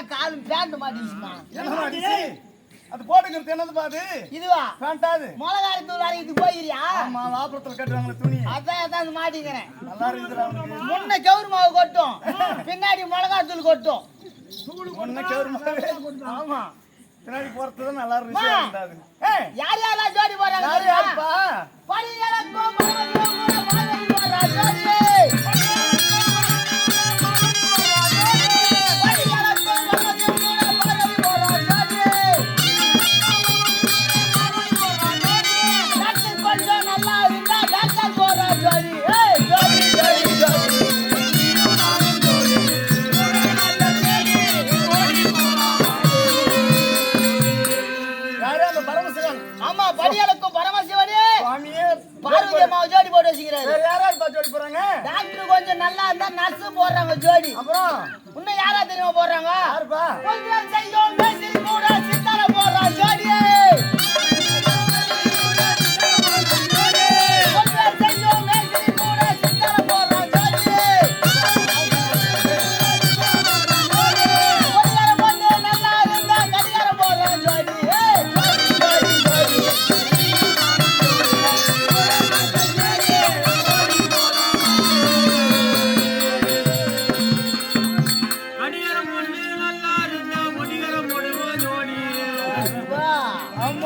ஆடினா காலு பேண்ட் மாட்டிச்சுமா? அது போட்டுக்கிறது என்னது பாது? இதுவா? பேண்டாது மிளகாய் தூள் அரைக்கிட்டு போயிரியா? ஆமா வாபுரத்துல கட்டுறாங்களே துணி. அதான் அதான் மாட்டிக்கிறேன். நல்லா இருக்குதுடா முன்ன கவுரு மாவு கொட்டும். பின்னாடி மிளகாய் தூள் கொட்டும். ஒண்ணு கேவருமாவே ஆமா. பின்னாடி போறது நல்லா ஏய், யார் யாரெல்லாம் ஜோடி போறாங்க யாரு? யாருப்பா? பழியளக்கும் பரமசிவம் இன்னும் யாரா தெரியுமா போடுறாங்க?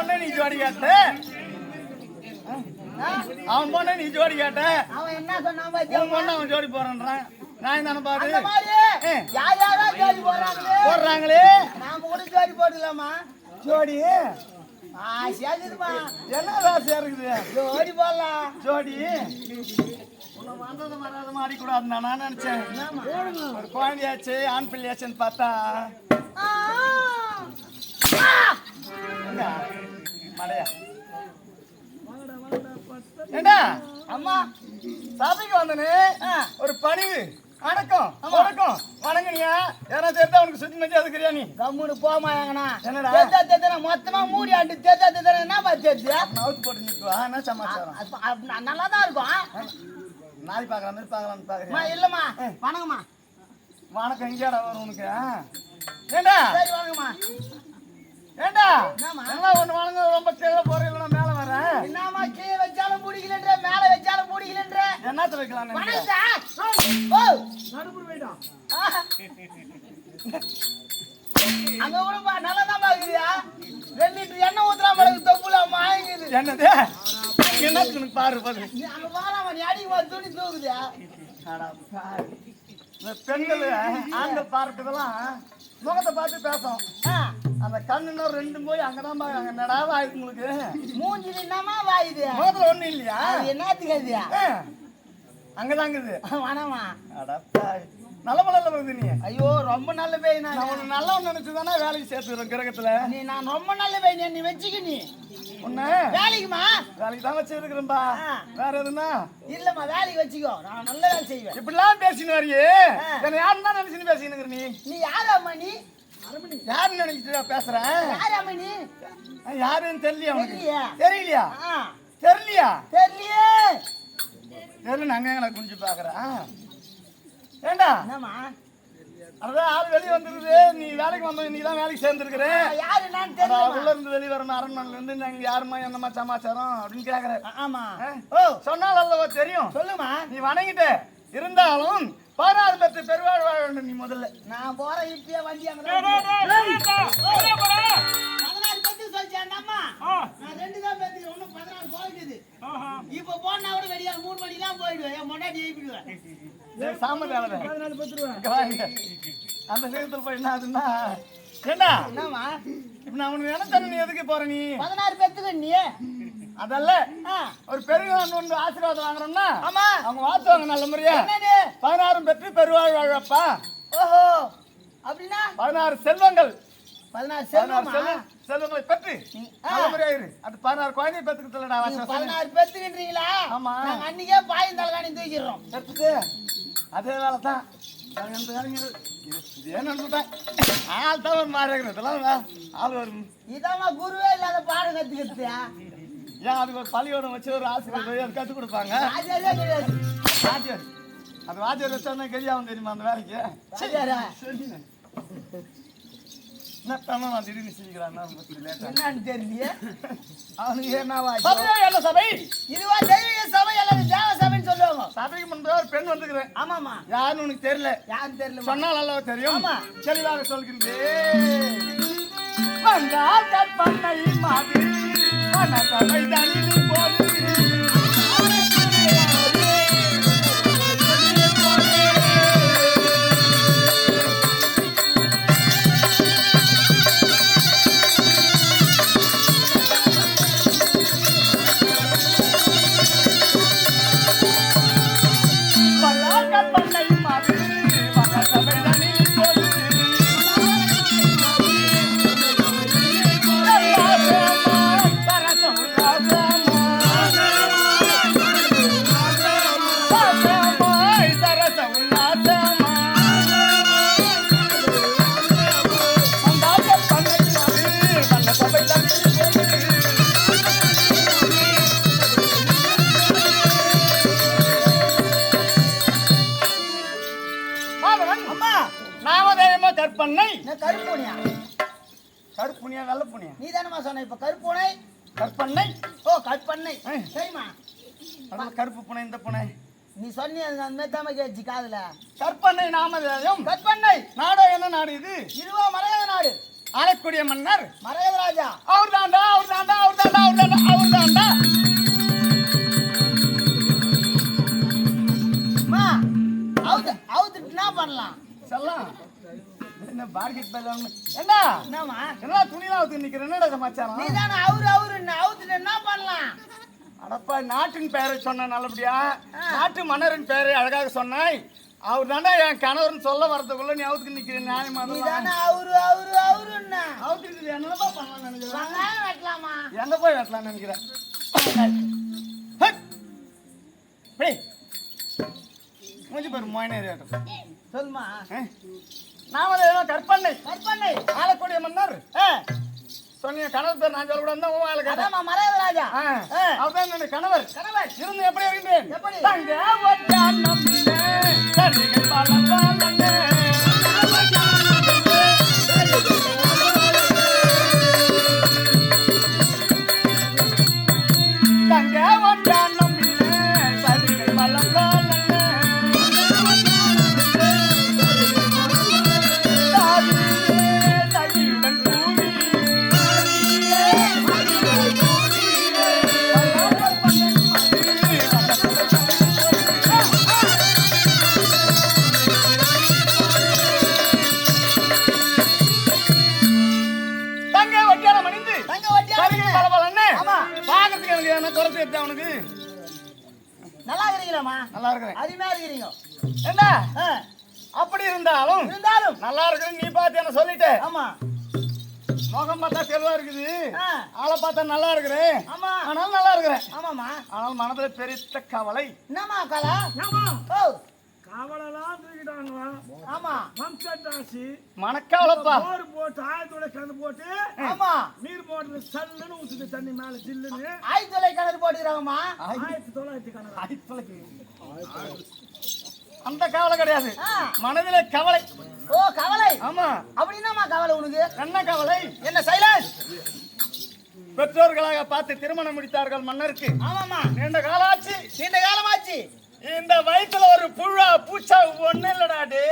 பொண்ணை நீ ஜோடி கேட்ட? அவன் பொண்ணை நீ ஜோடி கேட்ட. அவன் என்ன சொன்னான் பொண்ணை அவன் ஜோடி போறான்றான் நான் தானே பாரு. யார் யாரோ ஜோடி போடுறாங்களே? போடுறாங்களே. நாம கூட ஜோடி போடலாமா ஜோடி. என்ன ராசியா இருக்குது ஜோடி போடலாம். ஜோடி. வந்தது வராத மாடி கூடாது நான் நினைச்சேன். ஒரு குழந்தையாச்சு ஆண் பிள்ளையாச்சுன்னு பார்த்தா? மடையா. ஏண்டா? அம்மா சபைக்கு வந்தனே. ஒரு பணிவு. வணக்கம் வணக்கம் வணங்கனியா? யாரா தெரிந்தா உனக்கு சுத்தி மத்தி அதுக்குறியா நீ? கம்முனு போமா எங்கண்ணா என்னடா? தெத்தா தெத்தனா மொத்தமா மூடி ஆண்டு தெத்தா தெத்தனா என்ன மாதிரி தெரியுது நவுத்து போட்டு நிக்குவா என்ன சமாச்சாரம்? நல்லா தான் இருக்கும் நாய் பார்க்கற மாதிரி பார்க்கலாம்னு பாக்குறியா இல்லம்மா. வணக்கம்மா. வணக்கம் எங்கேடா வரும் உனக்கு? ஏண்டா? சரி வணக்கம்மா ஏண்டா? எல்லாம் ஒண்ணு வணங்க ரொம்ப கீழே போற இல்லைன்னா மேல வரேன் என்னம்மா கீழே வச்சாலும் பிடிக்கலன்ற மேல வச்சாலும் பிடிக்கலன்ற? என்னத்த வைக்கலாம் ஓ ஆஹா. அங்க கூட பா நல்லா தான் பாக்குறியா ரெண்டு லிட்டர் எண்ணெய் ஊத்துறா பழகு தொப்புல மாயங்குது. என்னது? என்னத்துக்கு பாரு பாரு. அங்க பாராம நீ அடிக்க போது துணி தூக்குதியா பெண்கள் ஆண்கள் பார்க்கறதெல்லாம் முகத்தை பார்த்து பேசும். அந்த கண்ணுன்னா ரெண்டும் போய் அங்கதான் பாக்குறாங்க என்னடா ஆயிடுச்சு உங்களுக்கு? மூஞ்சில என்னமா வாயுது முகத்துல ஒண்ணும் இல்லையா? என்னத்துக்கு அதுயா அங்கதாங்குது பாரு. நல்ல மலையில வருது நீ ஐயோ ரொம்ப நல்ல பேய் நான். உன்னை நல்லவன் நினைச்சுதானே வேலைக்கு சேர்த்துக்கிறேன் கிரகத்துல. நீ நான் ரொம்ப நல்ல பேய் நீ- நீ வச்சுக்க நீ. உன்னை வேலைக்குமா? வேலைக்கு தான் வச்சிருக்கிறேன்பா. வேற எதுனா? இல்லம்மா வேலைக்கு வச்சுக்கோ. நான் நல்ல வேலை செய்வேன். இப்படிலாம் பேசினு வரியே. என்ன யாருன்னா நினைச்சுன்னு பேசினுங்கிற நீ? நீ யாராம்மா நீ? யாருன்னு நினைச்சிட்டு பேசுறேன் யாராம்மா நீ? யாருன்னு தெரியலையா உனக்கு? தெரியலையா? தெரியலையா? தெரியலையே? தெரியல நாங்க எங்களை குஞ்சு பாக்குறேன் ஏண்டா? என்னம்மா? அதான் ஆள் வெளியே வந்துருக்குது. நீ வேலைக்கு வந்த நீ தான் வேலைக்கு சேர்ந்துருக்குற யாரு நான் உள்ள தெரியல இருந்து வெளியே வரணும் அரண்மனையில இருந்து நாங்க யாருமா என்னமா சமாச்சாரம் அப்படின்னு கேக்குறேன் ஆமா? ஓ. சொன்னால் அல்லவா தெரியும். சொல்லுமா நீ வணங்கிட்ட. இருந்தாலும் பதினாறு பெற்று பெருவாழ் வாழ வேண்டும் நீ முதல்ல. நான் போறேன் இப்பயே வண்டி அங்க பதினாறு பத்தி சொல்லிச்சேன் அம்மா நான் ரெண்டு தான் பேத்துக்கிறேன் இன்னும் பதினாறு போயிடுது இப்ப போனா கூட வெடியா மூணு மணிக்கெல்லாம் போயிடுவேன். என் முன்னாடி எழுப்பிடுவேன். வாங்க. அந்த சேகத்தில் போய் என்ன ஆகுதுன்னா ஏண்டா என்னம்மா? இப்ப நான் உனக்கு நினைச்சேன் நீ எதுக்கு போற நீ? பதினாறு பேத்துக்கு நீ? அதல்ல ஒரு பெரிய ஒன்று ஆசீர்வாதம் வாங்குறோம்னா ஆமா. அவங்க வாழ்த்துவாங்க நல்ல முறையா. பதினாறும் பெற்று பெருவாழ் வாழப்பா ஓஹோ. அப்படின்னா? பதினாறு செல்வங்கள். பதினாறு செல்வமா? செல்வங்களை பெற்று. நல்லபடியாயிரு அது பதினாறு குழந்தைய வருஷம் பதினாறு பெத்துக்கின்றீங்களா? ஆமா. அன்னைக்கே பாயும் தலைகாணி தூக்கிடுறோம். அதே வேலை தான் எந்த கலைஞர் இதே நடந்துட்டேன் ஆள் தான் ஒரு மாதிரி இருக்கிறது. இதெல்லாம் வே- ஆள் ஒரு இதாம்மா குருவே இல்லாத பாடம் கத்துக்கிறது ஏன் அதுக்கு ஒரு பள்ளியோடம் வச்சு ஒரு ஆசிரியர் போய் அது கற்றுக் கொடுப்பாங்க? வாத்தியார் அந்த வாத்தியார் வச்சா கெரியாவும் தெரியுமா அந்த வேலைக்கு. என்ன நான் திடீர்னு சிரிக்கிறான்? என்னன்னு தெரியலையே. அவனுக்கு என்ன சபை. இதுவா தெய்வீக சபை அல்லது தேவ சொல்லுவாங்க. சபைக்கு முன்பு ஒரு பெண் வந்துக்கிறேன். ஆமாமா யாருன்னு உனக்கு தெரியல? யாரும் தெரியல சொன்னால் அல்லவா தெரியும். ஆமா. தெளிவாக சொல்கின்றேன் வந்தால் கற்பனை மாதிரி பணத்தவை என்ன கருப்பூனியா? கருப்புனியா வெள்ளப்புனியா நீ தானம்மா சொன்ன இப்ப கருப்பூனை கற்பனை ஓ கற்பனை ஆ. சரிம்மா. கருப்பு புனை இந்த புனை. நீ சொன்னி அந்த மாதிரி தாம கேச்சு காதுல கற்பனை நாமதேயம் கற்பனை நாடோ என்ன நாடு இது? இருவா மரகத நாடு. ஆளக்கூடிய மன்னர்? மரகத ராஜா. அவர் தாண்டா அவர் தாண்டா அவர் தாண்டா அவர் தாண்டா அவர் தாண்டா. அம்மா அவுத்து அவுத்துட்டு என்ன பண்ணலாம். செல்லாம் என்ன பார்க்கெட் பேல என்ன என்னம்மா? என்ன துணிலாம் ஊத்து நிக்கிற? என்னடா சமாச்சாரம்? நீ தானே அவரு அவரு அவுத்துட்டு என்ன பண்ணலாம்? அடப்பா நாட்டின் பெயரை சொன்ன நல்லபடியா? நாட்டு மன்னரின் பெயரை அழகாக சொன்னாய். அவர் தாண்டா என் கணவர்னு சொல்ல வரதுக்குள்ள நீ அவுத்துக்கு நிக்கிற நியாயமா நீ அதெல்லாம்? தானே அவரு அவரு அவருன்னா அவுத்துக்கு என்னப்பா பண்ணலாம் நினைக்கிறேன் வெட்டலாமா? எங்க போய் வெட்டலாம் நினைக்கிறேன். மூஞ்சி பாரு மோயனேரியாட்டம் சொல்லுமா? நாம கற்பனை கற்பனை. ஆளக்கூடிய மன்னர். சொன்னீங்க கணவர் பேர் நான் சொல்லக்கூடாது உன் ஆளு கேட்டேன். அதாம்மா மரகத ராஜா. ஆ, ஆ. அவர்தான் என்னுடைய கணவர். கணவர். இருந்து எப்படி இருக்கின்றேன் எப்படி? தங்க பார்த்தா நல்லா இருக்கிறேன் ஆமா. ஆனாலும் நல்லா இருக்கிறேன் ஆமாமா ஆனால் மனதுல பெருத்த கவலை. என்னம்மா கலா ஓ. காவலெல்லாம் தூக்கிட்டாங்க ஆமா வம்சட்டாசி மனக்கவலைப்பா. போர் போட்டு ஆயத்தோட கலந்து போட்டு ஆமா. நீர் போட்டு சல்லுன்னு ஊத்துது தண்ணி மேல ஜில்லுன்னு. ஆய்தொலை கிணறு போட்டுக்கிறாங்கம்மா. ஆயிரத்தி தொள்ளாயிரத்தி கணக்கு அடிப்பலைக்கு. அந்த கவலை கிடையாது. மனதிலே கவலை. ஓ கவலை. ஆமா. அப்படின்னாம்மா கவலை உனக்கு? என்ன கவலை? என்ன சைலன்ஸ் பெற்றோர்களாக பார்த்து திருமணம் முடித்தார்கள் மன்னருக்கு. ஆமாம்மா. நீண்ட காலாச்சு. நீண்ட காலமாச்சு. இந்த வயித்துல ஒரு புழா பூச்சா ஒண்ணு இல்லடா டே.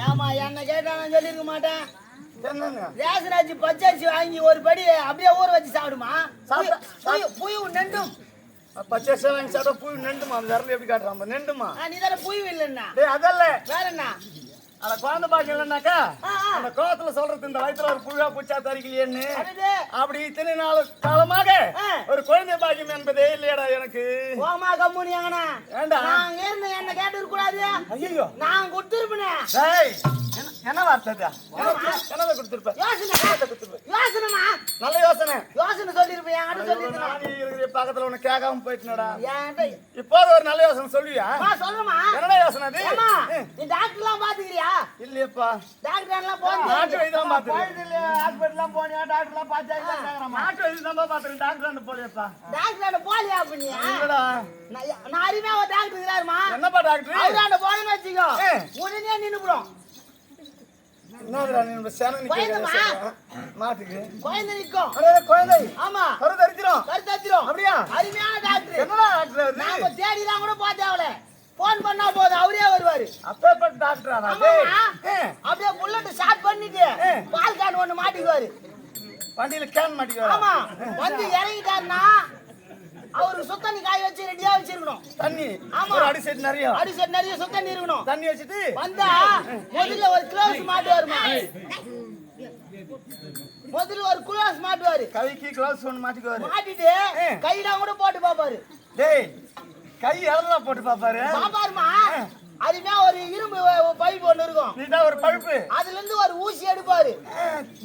ஏமா என்ன கேட்டா நான் சொல்லியிருக்க மாட்டேன். என்னங்க? ரேஷன் அரிசி பச்சை அரிசி வாங்கி ஒரு படி அப்படியே ஊற வச்சு சாப்பிடுமா? புயு- புயு நெண்டும். பச்சை சேவங்க சாப்பிட்டா புழு நெண்டுமா? அந்த எப்படி காட்டுறான்? நெண்டுமா? நீ தானே புயு இல்லைன்னா. அதல்ல. வேற என்ன அந்த குழந்தை பாக்கியம் ஆ. அந்த கோவத்துல சொல்றது இந்த வயித்துல ஒரு புழுவா பூச்சா தரிக்கலையேன்னு. அப்படி இத்தனை நாள் காலமாக. ஒரு குழந்தை பாக்கியம் என்பதே இல்லையடா எனக்கு. போமா கம்முனி ஏண்டா? இருந்து என்ன கேட்டு கூடாது ஐயோ நான் கொடுத்துருப்பேன். என்ன- வார்த்தை இது? என்ன- என்னதை கொடுத்திருப்ப? யோசனை யோசனைமா? நல்ல யோசனை. யோசனை சொல்லிருப்பேன் என்கிட்ட சொல்லிருக்கேன் பக்கத்துல உனக்கு கேட்காம போயிட்டுனடா. இப்போது ஒரு நல்ல யோசனை சொல்லுவியா? சொல்லுமா. என்னடா யோசனை அது. நீ டாக்டர் எல்லாம் பாத்துக்கிறியா இல்லையப்பா டாக்டர் எல்லாம் போன் நாட்டு வைத்தியம் பாத்துக்கிறேன். ஹாஸ்பிட்டல் எல்லாம் போனியா? டாக்டர் எல்லாம் பார்த்தா நாட்டு வயசு தான் பாத்துறேன் டாக்டர் வந்து போலியப்பா. டாக்டர் போலியா பண்ணியா இல்லடா நான் அருமையா ஒரு டாக்டர் இருக்கிறாருமா. என்னப்பா டாக்டர்? அவராண்ட போனேன்னு வச்சுக்கோ. உடனே நின்னுபிடும் மாட்டுக்கு. குழந்தை நிக்கும் அடே குழந்தை. ஆமா. கரு தரிச்சிரும் கருத்தாச்சிரும் அப்படியா? அருமையான டாக்டர். என்னடா டாக்டர் நாம தேடிலாம் கூட பார்த்தேவல போன் பண்ணா போதும். அவரே வருவாரு. அப்பேற்பட்ட டாக்டரா அப்படியே புல்லட் ஸ்டார்ட் பண்ணிட்டு. பால் கேன் ஒண்ணு மாட்டிக்குவாரு. வண்டியில கேன் மாட்டிக்குவாரா? ஆமா. வந்து இறங்கிட்டாருன்னா அவரு சுத்தண்ணி காய வச்சு ரெடியா வச்சிருக்கணும். தண்ணி. ஆமா. ஒரு அடி செட் நிறைய. அடி சரி நிறைய சுத்தண்ணி இருக்கணும். தண்ணி வச்சுட்டு வந்தா முதல்ல ஒரு கிளவுஸ் மாட்டுவாருமா முதல்ல ஒரு குளாஸ் மாட்டுவாரு கைக்கு கிளவுஸ் ஒன்று மாட்டிக்குவாரு. மாட்டிட்டு ஏ. கையெல்லாம் கூட போட்டு பாப்பாரு. டேய் கை எவ்வளோ போட்டு பாப்பாரு. பாப்பாருமா? அதுமே ஒரு இரும்பு பைப் ஒண்ணு இருக்கும். நீதான் ஒரு பழுப்பு அதுல இருந்து ஒரு ஊசி எடுப்பாரு.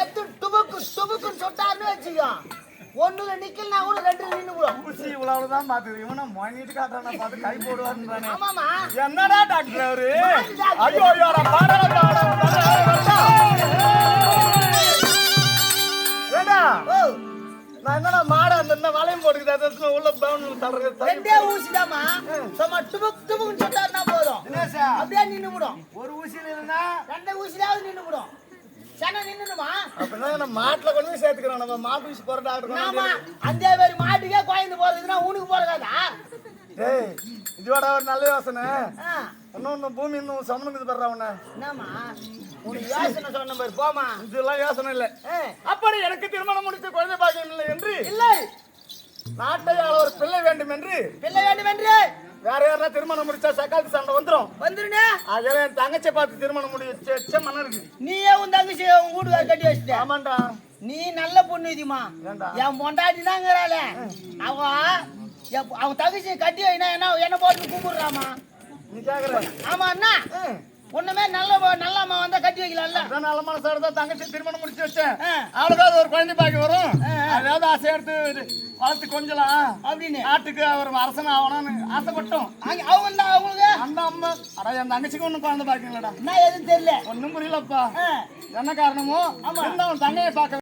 எடுத்து டுபுக்கு டுபுக்குன்னு சுட்டாருன்னு வச்சுக்கோ. ஒண்ணுல நிக்கலனா கூட ரெண்டு நின்னு போடும் ஊசி இவ்வளவுதான் பாத்துது இவனை மொழிட்டு காட்டுறான பார்த்து கை போடுவாருன்றானே ஆமாமா என்னடா டாக்டர் அவரு. ஐயோ ஐயோ பாடல ஏடா நான் என்னடா மாடா அந்த என்ன வளையம் போட்டுக்குது அது உள்ள பவுன் தள்ளுறது? ரெண்டே ஊசிதாம்மா சும்மா டுபுக் டுபுக்குன்னு சுட்டாருன்னா போதும்? அப்படியே நின்னு போடும் ஒரு ஊசியில இருந்தா ரெண்டு நின்னு போடும் சன நின்னுடுமா அப்படின்னா நம்ம மாட்டுல கொண்டு போய் சேர்த்துக்கிறோம் நம்ம மாட்டு ஊசி போற டாக்டர் ஆமா. அந்த மாதிரி மாட்டுக்கே போறதுன்னா உனக்கு போறதா டேய் இதோட ஒரு நல்ல யோசனை. ஆ, இன்னொன்னு பூமி இன்னும் சமனுக்குது படுறா உன்ன. என்னம்மா? உனக்கு யோசனை சொன்ன பாரு போமா இதெல்லாம் யோசனை இல்லை. அப்படி எனக்கு திருமணம் முடித்து குழந்தை பாக்கியம் இல்லை என்று இல்லை. நாட்டை ஒரு பிள்ளை வேண்டும் என்று பிள்ளை வேண்டும் என்று வேற யாரா திருமணம் முடிச்சா சக்காத்து சண்டை வந்துரும். வந்துருனே அதெல்லாம் என் தங்கச்சியை பார்த்து திருமணம் முடிச்ச மன்னருக்கு. நீயே உன் தங்கச்சி உன் வீட்டுக்கார கட்டி வச்சுட்ட. ஆமாண்டா. நீ நல்ல பொண்ணு இதுமா? என் பொண்டாட்டி தாங்கிறாள அவ அவன் தங்கச்சி கட்டி வைனா என்ன என்ன போட்டு கும்பிடுறாமா நீ கேக்குற ஆமா அண்ணா. ஒண்ணுமே நல்ல நல்ல அம்மா வந்தா கட்டி வைக்கலாம்ல. நல்ல மனசோட தான் தங்கச்சி திருமணம் முடிச்சு வச்சேன். அவளுக்காவது ஒரு குழந்தை பாக்கி வரும். அதாவது ஆசை எடுத்து வளர்த்து கொஞ்சலாம் அப்படின்னு. நாட்டுக்கு அவர் அரசன் ஆகணும்னு ஆசைப்பட்டோம். அங்க- அவங்க தான் அவங்களுக்கு? அந்த அம்மா. அட என் தங்கச்சிக்கு ஒன்றும் குழந்தை பாக்கிங்களடா என்ன எதுவும் தெரியல. ஒன்றும் புரியலப்பா. என்ன காரணமோ அவன் தங்கையை பார்க்க